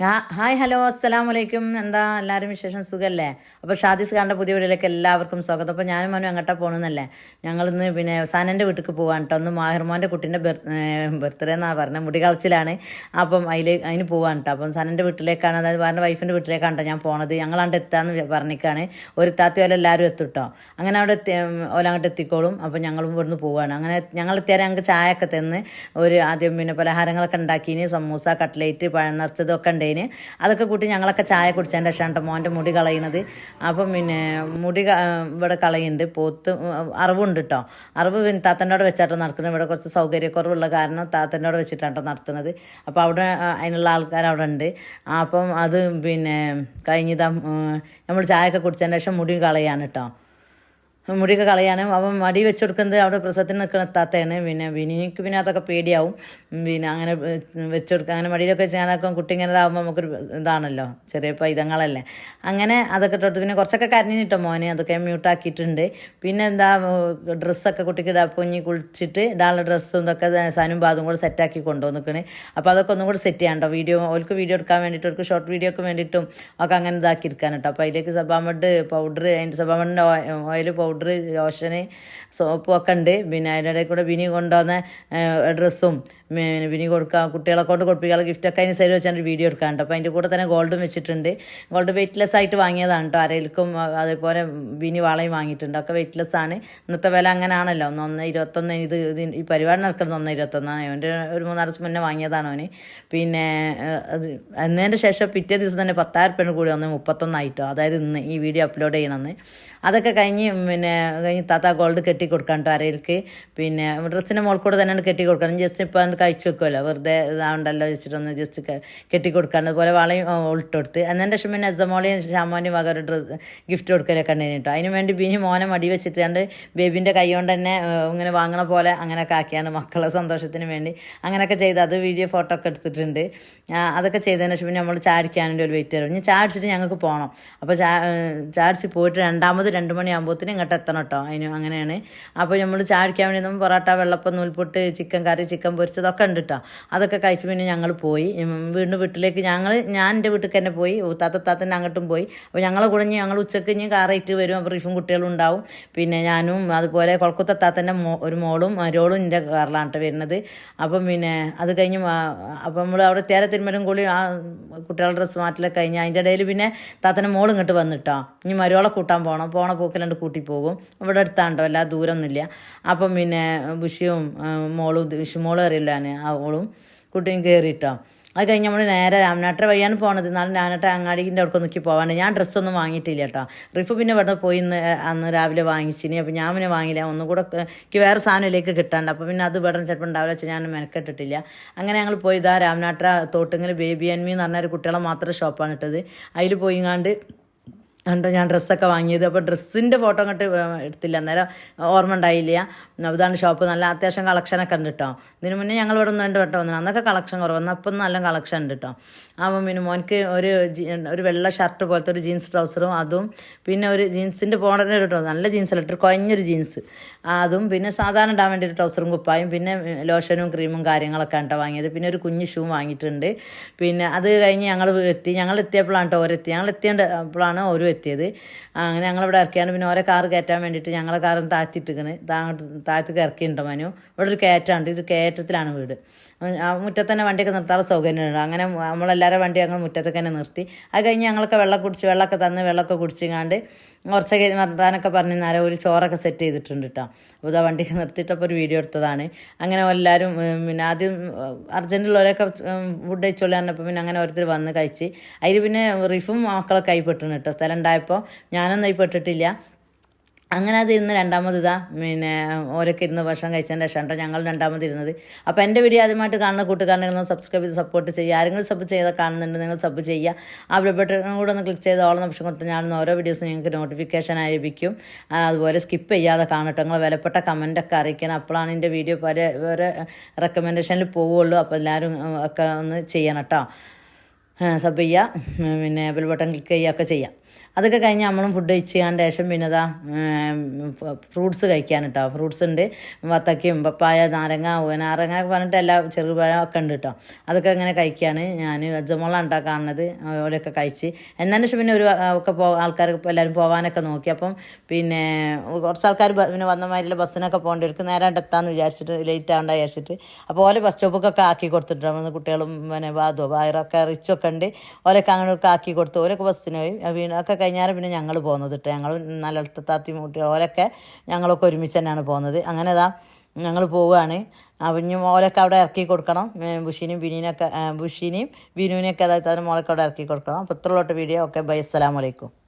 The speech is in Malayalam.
ഹായ് ഹലോ അസ്സലാം വലൈക്കും എന്താ എല്ലാവരും വിശേഷം? സുഖമല്ലേ അപ്പോൾ ഷാദിസ് ഖാന്റെ പുതിയ വീടിലേക്ക് എല്ലാവർക്കും സ്വാഗതം. അപ്പോൾ ഞാനും മനു അങ്ങോട്ടാ പോകണമെന്നല്ലേ ഞങ്ങളിന്ന് പിന്നെ സനന്റെ വീട്ടിലേക്ക് പോകാൻ കേട്ടോ ഒന്ന് മാഹിർമോന്റെ കുട്ടീന്റെ ബർത്ത്ഡേ എന്നാണ് പറഞ്ഞത് മുടി കളച്ചിലാണ്. അപ്പം അതിൽ അതിന് പോകാൻ കേട്ടോ അപ്പം സനന്റെ വീട്ടിലേക്കാണ് അതായത് വേറെ വൈഫിന്റെ വീട്ടിലേക്കാണ് കേട്ടോ ഞാൻ പോണത്. ഞങ്ങളാണ്ട് എത്താന്ന് പറഞ്ഞിക്കാണ്. ഒരു താത്തി പോലെ എല്ലാവരും എത്തും കേട്ടോ അങ്ങനെ അവിടെ എത്തി ഓലങ്ങോട്ട് എത്തിക്കോളും. അപ്പോൾ ഞങ്ങളും ഇവിടുന്ന് പോവുകയാണ് അങ്ങനെ ഞങ്ങൾ എത്തിയാൽ ഞങ്ങൾക്ക് ചായ ഒക്കെ തന്ന് ഒരു ആദ്യം പിന്നെ പലഹാരങ്ങളൊക്കെ ഉണ്ടാക്കിന്. സമൂസ കട്ട്ലേറ്റ് പഴം നിറച്ചതൊക്കെ ഉണ്ടേന് അതൊക്കെ കൂട്ടി ഞങ്ങളൊക്കെ ചായ കുടിച്ചതിന്റെ ശേഷം മോന്റെ മുടി കളയുന്നത്. അപ്പം പിന്നെ മുടി ഇവിടെ കളയുന്നുണ്ട്. പോത്ത് അറിവുണ്ട് കേട്ടോ അറിവ് പിന്നെ താത്തന്റെ വെച്ചാട്ടോ നടക്കുന്നത്. ഇവിടെ കുറച്ച് സൗകര്യക്കുറവുള്ള കാരണം താത്തന്റെ അവിടെ വെച്ചിട്ടാട്ടോ നടത്തുന്നത്. അപ്പോൾ അവിടെ അതിനുള്ള ആൾക്കാർ അവിടെ ഉണ്ട്. അപ്പം അത് പിന്നെ കഴിഞ്ഞതാ നമ്മൾ ചായയൊക്കെ കുടിച്ചതിന് ശേഷം മുടി കളയാണ് കേട്ടോ മുടിയൊക്കെ കളയാനും അപ്പം മടി വെച്ച് കൊടുക്കുന്നത് അവിടെ പ്രസവത്തിന് നിൽക്കുന്ന താത്തയാണ് പിന്നെ വിനിക്ക് പിന്നെ അതൊക്കെ പേടിയാവും. പിന്നെ അങ്ങനെ വെച്ച് കൊടുക്കുക അങ്ങനെ മടിയിലൊക്കെ വെച്ച് ഞാനൊക്കെ കുട്ടി ഇങ്ങനെ ഇതാകുമ്പോൾ നമുക്കൊരു ഇതാണല്ലോ. ചെറിയ പൈതങ്ങളല്ലേ. അങ്ങനെ അതൊക്കെ തൊട്ട് പിന്നെ കുറച്ചൊക്കെ കരഞ്ഞിട്ടോ മോനെ. അതൊക്കെ മ്യൂട്ടാക്കിയിട്ടുണ്ട്. പിന്നെ എന്താ ഡ്രസ്സൊക്കെ കുട്ടിക്ക് ഇടാ പൊങ്ങി കുളിച്ചിട്ട് ഇടാനുള്ള ഡ്രസ്സും ഇതൊക്കെ സനും ബാതും കൂടെ സെറ്റാക്കി കൊണ്ടുവന്ന് അപ്പോൾ അതൊക്കെ ഒന്നും കൂടെ സെറ്റ് ചെയ്യാണ്ടോ വീഡിയോ ഓൾക്ക് വീഡിയോ എടുക്കാൻ വേണ്ടിയിട്ട് അവർക്ക് ഷോർട്ട് വീഡിയോക്ക് വേണ്ടിയിട്ടും ഒക്കെ അങ്ങനെ ഇതാക്കി എടുക്കാൻ കേട്ടോ അപ്പോൾ അതിലേക്ക് സബാമഡ് പൗഡർ അതിന്റെ സബാമഡിന്റെ ഓയിൽ പൗഡർ ലോഷന് സോപ്പും ഒക്കെ ഉണ്ട്. പിന്നെ അതിന്റെ ഇടയിൽ കൂടെ ബിനി കൊണ്ടുവന്ന ഡ്രസ്സും പിന്നെ കൊടുക്കുക കുട്ടികളെ കൊണ്ട് കൊടുപ്പിക്കാനുള്ള ഗിഫ്റ്റൊക്കെ അതിന് സൈഡ് വെച്ചാൽ വീഡിയോ എടുക്കാനുണ്ട് അപ്പോൾ അതിന്റെ കൂടെ തന്നെ ഗോൾഡും വെച്ചിട്ടുണ്ട്. ഗോൾഡ് വെയ്റ്റ്ലെസ് ആയിട്ട് വാങ്ങിയതാണ് കേട്ടോ അരയിൽക്കും അതേപോലെ ബിനി വളയും വാങ്ങിയിട്ടുണ്ട്. ഒക്കെ വെയ്റ്റ്ലെസ് ആണ്. ഇന്നത്തെ വില അങ്ങനെയാണല്ലോ ഒന്ന് ഒന്ന് ഇരുപത്തൊന്ന് ഇത് ഈ പരിപാടി നടക്കുന്നത് ഒന്ന് ഇരുപത്തൊന്നാണ് അവന്റെ ഒരു മൂന്നാറ് ദിവസം മുന്നേ വാങ്ങിയതാണ് അവന്. പിന്നെ അത് എന്നതിന്റെ ശേഷം പിറ്റേ ദിവസം തന്നെ പത്തായിരം രൂപ കൂടി ഒന്ന് മുപ്പത്തൊന്നായിട്ടോ അതായത് ഇന്ന് ഈ വീഡിയോ അപ്ലോഡ് ചെയ്യണമെന്ന് അതൊക്കെ കഴിഞ്ഞ് പിന്നെ കഴിഞ്ഞ് താത്ത ഗോൾഡ് കെട്ടി കൊടുക്കാൻ കേട്ടോ അരയിൽക്ക്. പിന്നെ ഡ്രസ്സിന്റെ മോൾക്കൂടെ കൂടെ തന്നെ കെട്ടി കൊടുക്കണം ജസ്റ്റ് ഇപ്പോൾ അത് കഴിച്ച് വെക്കുമല്ലോ വെറുതെ ഇതാണ്ടല്ലോ വെച്ചിട്ടൊന്ന് ജസ്റ്റ് കെട്ടി കൊടുക്കാൻ അതുപോലെ വളയും ഉൾട്ടെടുത്ത്. ശേഷം പിന്നെ എസമോളിയും ഷാമോനും വക ഒരു ഡ്രസ് ഗിഫ്റ്റ് കൊടുക്കലൊക്കെ ഉണ്ടായിരുന്നു കേട്ടോ. അതിന് വേണ്ടി ബിനി മോനെ മടി വെച്ചിട്ട് കണ്ട് ബേബിന്റെ കൈ കൊണ്ട് തന്നെ ഇങ്ങനെ വാങ്ങണ പോലെ അങ്ങനെയൊക്കെ ആക്കിയാണ് മക്കളെ സന്തോഷത്തിന് വേണ്ടി അങ്ങനെയൊക്കെ ചെയ്ത്. അത് വീഡിയോ ഫോട്ടോ ഒക്കെ എടുത്തിട്ടുണ്ട്. അതൊക്കെ ചെയ്തതിന് ശേഷം പിന്നെ നമ്മൾ ചാടിക്കാൻ വേണ്ടി ഒരു വെയിറ്റ് വരും. ഇനി ചാടിച്ചിട്ട് ഞങ്ങൾക്ക് പോകണം അപ്പോൾ ചാടിച്ച് പോയിട്ട് രണ്ടാമത് രണ്ട് മണിയാകുമ്പോഴത്തേനും ഇങ്ങോട്ട് എത്തണം കേട്ടോ. അതിന് അങ്ങനെയാണ്. അപ്പോൾ നമ്മൾ ചാടിക്കാൻ വേണ്ടി നമ്മൾ പൊറോട്ട വെള്ളപ്പം നൂൽപുട്ട് ചിക്കൻ കറി ചിക്കൻ പൊരിച്ചതൊക്കെ ഉണ്ട് കേട്ടോ അതൊക്കെ കഴിച്ച് പിന്നെ ഞങ്ങൾ പോയി. വീണ്ടും വീട്ടിലേക്ക് ഞങ്ങൾ ഞാൻ എന്റെ വീട്ടിൽ തന്നെ പോയി. താത്ത താത്തന്റെ അങ്ങോട്ടും പോയി. അപ്പോൾ ഞങ്ങളെ കൂടെ ഞങ്ങൾ ഉച്ചയ്ക്ക് ഇനി കാറായിട്ട് വരും. അപ്പോൾ റിഫും കുട്ടികളും ഉണ്ടാവും. പിന്നെ ഞാനും അതുപോലെ കൊൽക്കത്ത താത്തന്റെ മോ ഒരു മോളും മരോളും എന്റെ കാറിലാണ് കേട്ടോ വരുന്നത്. അപ്പം പിന്നെ അത് കഴിഞ്ഞ് അപ്പം നമ്മൾ അവിടെ തേര തിരുമലും കൂടി ആ കുട്ടികളുടെ ഡ്രസ്സ് മാറ്റലൊക്കെ കഴിഞ്ഞ് അതിന്റെ ഇടയിൽ പിന്നെ താത്തന്റെ മോൾ ഇങ്ങോട്ട് വന്നിട്ടോ. ഇനി മരോളെ കൂട്ടാൻ പോകണം പോണ പോക്കിലുണ്ട് കൂട്ടി പോകും. ഇവിടെ അടുത്താണ്ടോ എല്ലാ ദൂരമൊന്നുമില്ല. അപ്പം പിന്നെ വിഷുവും മോളും വിഷു മോളും അറിയില്ല? ഞാൻ അവളും കുട്ടിയും കയറിയിട്ടോ അത് കഴിഞ്ഞ് നമ്മൾ നേരെ രാമനാട്ടര വഴിയാണ് പോണത്. എന്നാലും രാമനാട്ട അങ്ങാടിന്റെ അവിടെ നോക്കി പോകാണ്ട് ഞാൻ ഡ്രസ്സൊന്നും വാങ്ങിയിട്ടില്ല കേട്ടോ. റിഫ് പിന്നെ ഇവിടെ പോയി ഇന്ന് അന്ന് രാവിലെ വാങ്ങിച്ചിനി. അപ്പോൾ ഞാൻ പിന്നെ വാങ്ങിയില്ല. ഒന്നുകൂടെ എനിക്ക് വേറെ സാധനത്തിലേക്ക് കിട്ടാണ്ട്. അപ്പോൾ പിന്നെ അത് ഇവിടെ ചിലപ്പോൾ ഉണ്ടാവില്ല വെച്ചാൽ ഞാൻ മെനക്കെട്ടിട്ടില്ല. അങ്ങനെ ഞങ്ങൾ പോയി ഇതാ Ramanatta Thottungal baby and me എന്ന് പറഞ്ഞ ഒരു കുട്ടികളെ മാത്രം ഷോപ്പാണ് ഇട്ടത്. അതിൽ പോയിങ്ങാണ്ട് കണ്ടോ ഞാൻ ഡ്രസ്സൊക്കെ വാങ്ങിയത്. അപ്പോൾ ഡ്രസ്സിന്റെ ഫോട്ടോ അങ്ങോട്ട് എടുത്തില്ല. അന്നേരം ഓർമ്മ ഉണ്ടായില്ല. അതാണ് ഷോപ്പ്. നല്ല അത്യാവശ്യം കളക്ഷനൊക്കെ ഉണ്ട് കേട്ടോ ഇതിന് മുന്നേ ഞങ്ങൾ ഇവിടെ ഒന്ന് രണ്ട് വട്ടം വന്നു അന്നൊക്കെ കളക്ഷൻ കുറവ്. ഇപ്പം നല്ല കളക്ഷൻ ഉണ്ട് കേട്ടോ അപ്പം പിന്നെ മോനിക്ക് ഒരു ഒരു വെള്ള ഷർട്ട് പോലത്തെ ഒരു ജീൻസ് ട്രൗസറും അതും പിന്നെ ഒരു ജീൻസിന്റെ മോഡൽ കേട്ടോ നല്ല ജീൻസ് അല്ല. കുഴഞ്ഞൊരു ജീൻസ് അതും പിന്നെ സാധാരണ ഇടാൻ വേണ്ടി ഒരു ട്രൗസറും കുപ്പായും പിന്നെ ലോഷനും ക്രീമും കാര്യങ്ങളൊക്കെ കേട്ടോ വാങ്ങിയത്. പിന്നെ ഒരു കുഞ്ഞ് ഷൂ വാങ്ങിയിട്ടുണ്ട്. പിന്നെ അത് കഴിഞ്ഞ് ഞങ്ങൾ എത്തി. ഞങ്ങൾ എത്തിയപ്പോഴാണ് കേട്ടോ ഓരെത്തി ഞങ്ങൾ എത്തിയപ്പോഴാണ് ഓരോ എത്തിയത്. അങ്ങനെ ഞങ്ങളിവിടെ ഇറക്കിയാണ് പിന്നെ ഓരോ കാർ കയറ്റാൻ വേണ്ടിയിട്ട് ഞങ്ങളെ കാറും താഴ്ത്തിയിട്ടിക്കണ് താഴത്തേക്ക് ഇറക്കിയിട്ടുണ്ടോ മനു. ഇവിടെ ഒരു കയറ്റമുണ്ട് ഇത് കയറ്റത്തിലാണ് വീട്. മുറ്റത്ത് തന്നെ വണ്ടിയൊക്കെ നിർത്താനുള്ള സൗകര്യമുണ്ട്. അങ്ങനെ നമ്മളെല്ലാവരും വണ്ടി ഞങ്ങൾ മുറ്റത്തൊക്കെ തന്നെ നിർത്തി. അത് കഴിഞ്ഞ് ഞങ്ങളൊക്കെ വെള്ളം കുടിച്ച് വെള്ളമൊക്കെ തന്ന് വെള്ളമൊക്കെ കുടിച്ചിങ്ങാണ്ട് കുറച്ചൊക്കെ വർത്താനൊക്കെ പറഞ്ഞ് നേരെ ഒരു ചോറൊക്കെ സെറ്റ് ചെയ്തിട്ടുണ്ട് കേട്ടോ അപ്പോൾ ഇതാ വണ്ടിയൊക്കെ നിർത്തിയിട്ടപ്പോൾ ഒരു വീഡിയോ എടുത്തതാണ്. അങ്ങനെ എല്ലാവരും പിന്നെ ആദ്യം അർജന്റുള്ളവരൊക്കെ ഫുഡ് കഴിച്ചോളൂ പറഞ്ഞപ്പോൾ പിന്നെ അങ്ങനെ ഓരോരുത്തർ വന്ന് കഴിച്ച്. അതിൽ പിന്നെ റിഫും മക്കളൊക്കെ കൈപ്പെട്ടിന് കേട്ടോ സ്ഥലം ഉണ്ടായപ്പോൾ ഞാനൊന്നും കൈപ്പെട്ടിട്ടില്ല അങ്ങനെ അത് ഇരുന്ന് രണ്ടാമത് ഇതാ പിന്നെ ഓരൊക്കെ ഇരുന്ന് ഭക്ഷണം കഴിച്ചതിന്റെ ശേഷം കേട്ടോ ഞങ്ങൾ രണ്ടാമത് ഇരുന്നത്. അപ്പോൾ എന്റെ വീഡിയോ ആദ്യമായിട്ട് കാണുന്ന കൂട്ടുകാരനെങ്കിലും സബ്സ്ക്രൈബ് ചെയ്ത് സപ്പോർട്ട് ചെയ്യുക. ആരെങ്കിലും സബ് ചെയ്താൽ കാണുന്നുണ്ട് നിങ്ങൾ സബ് ചെയ്യുക. ആ ബട്ടൺ കൂടെ ഒന്ന് ക്ലിക്ക് ചെയ്ത് ഓളം ഓപ്ഷൻ കൊടുത്ത് ഞാൻ ഓരോ വീഡിയോസും നിങ്ങൾക്ക് നോട്ടിഫിക്കേഷൻ ആയിരിക്കും. അതുപോലെ സ്കിപ്പ് ചെയ്യാതെ കാണട്ടോ നിങ്ങൾ വിലപ്പെട്ട കമന്റൊക്കെ അറിയിക്കണം. അപ്പോഴാണ് എന്റെ വീഡിയോ പല വേറെ റെക്കമെൻഡേഷനിൽ പോവുള്ളൂ. അപ്പോൾ എല്ലാവരും ഒക്കെ ഒന്ന് ചെയ്യണം കേട്ടോ സബ് ചെയ്യുക. പിന്നെ ബെൽ ബട്ടൺ ക്ലിക്ക് ചെയ്യുക ഒക്കെ ചെയ്യാം. അതൊക്കെ കഴിഞ്ഞ് നമ്മളും ഫുഡ് കഴിച്ചാണ്ട് ശേഷം പിന്നെ ഇതാ ഫ്രൂട്ട്സ് കഴിക്കാൻ കേട്ടോ ഫ്രൂട്ട്സ് ഉണ്ട് വത്തക്കയും പപ്പായ നാരങ്ങ നാരങ്ങ പറഞ്ഞിട്ട് എല്ലാ ചെറുപഴം ഒക്കെ ഉണ്ട് കേട്ടോ. അതൊക്കെ ഇങ്ങനെ കഴിക്കുകയാണ് ഞാൻ അജ്ജമോളാണ് കേട്ടോ കാണുന്നത്. ഓരൊക്കെ കഴിച്ച്. എന്നതിന് ശേഷം പിന്നെ ഒരു ഒക്കെ പോ ആൾക്കാർ എല്ലാവരും പോകാനൊക്കെ നോക്കി. അപ്പം പിന്നെ കുറച്ച് ആൾക്കാർ പിന്നെ വന്ന മാതിരിയുള്ള ബസ്സിനൊക്കെ പോകേണ്ടവർക്ക് നേരെ എത്താമെന്ന് വിചാരിച്ചിട്ട് ലേറ്റ് ആവണ്ട വിചാരിച്ചിട്ട്. അപ്പോൾ ഓലെ ബസ് സ്റ്റോപ്പൊക്കെ ആക്കി കൊടുത്തിട്ടുണ്ട്. കുട്ടികളും പിന്നെ ബാധോ വയറൊക്കെ റിച്ചൊക്കെ ഉണ്ട്. ഓലൊക്കെ അങ്ങനെയൊക്കെ ആക്കി കൊടുത്തു. ഓരൊക്കെ ബസ്സിന് പോയി. ഒക്കെ കഴിഞ്ഞാൽ പിന്നെ ഞങ്ങൾ പോകുന്നത് കേട്ടോ ഞങ്ങൾ നല്ല താത്തി മുട്ടി ഓലൊക്കെ ഞങ്ങളൊക്കെ ഒരുമിച്ച് തന്നെയാണ് പോകുന്നത്. അങ്ങനെ ഇതാ ഞങ്ങൾ പോവുകയാണ് ഇനി മോലൊക്കെ അവിടെ ഇറക്കി കൊടുക്കണം. ബുഷീനും ബിനീനൊക്കെ ബുഷീനെയും ബിനുവിനെയൊക്കെ അതായത് മോളൊക്കെ അവിടെ ഇറക്കി കൊടുക്കണം. അപ്പോൾ ഇത്രയുള്ളോട്ട് വീഡിയോ. Okay bye. അസ്സലാമലൈക്കും